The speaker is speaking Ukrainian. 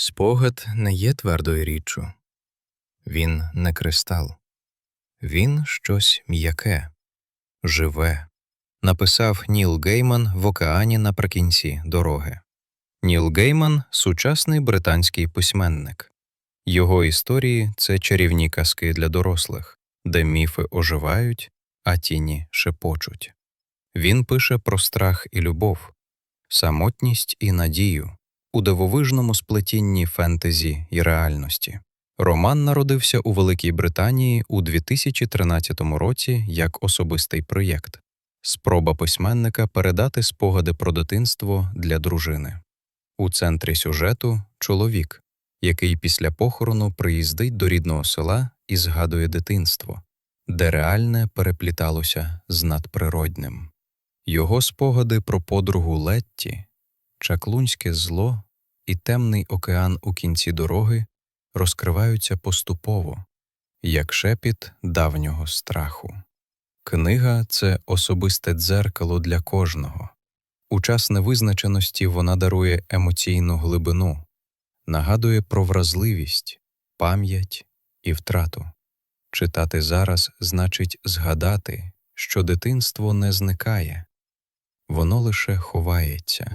Спогад не є твердою річчю, він не кристал, він щось м'яке, живе, написав Ніл Гейман в океані наприкінці дороги. Ніл Гейман сучасний британський письменник. Його історії це чарівні казки для дорослих, де міфи оживають, а тіні шепочуть. Він пише про страх і любов, самотність і надію у дивовижному сплетінні фентезі і реальності. Роман народився у Великій Британії у 2013 році як особистий проєкт спроба письменника передати спогади про дитинство для дружини. У центрі сюжету чоловік, який після похорону приїздить до рідного села і згадує дитинство, де реальне перепліталося з надприродним. Його спогади про подругу Летті, чаклунське зло і темний океан у кінці дороги розкриваються поступово, як шепіт давнього страху. Книга це особисте дзеркало для кожного. У час невизначеності вона дарує емоційну глибину, нагадує про вразливість, пам'ять і втрату. Читати зараз значить згадати, що дитинство не зникає, воно лише ховається.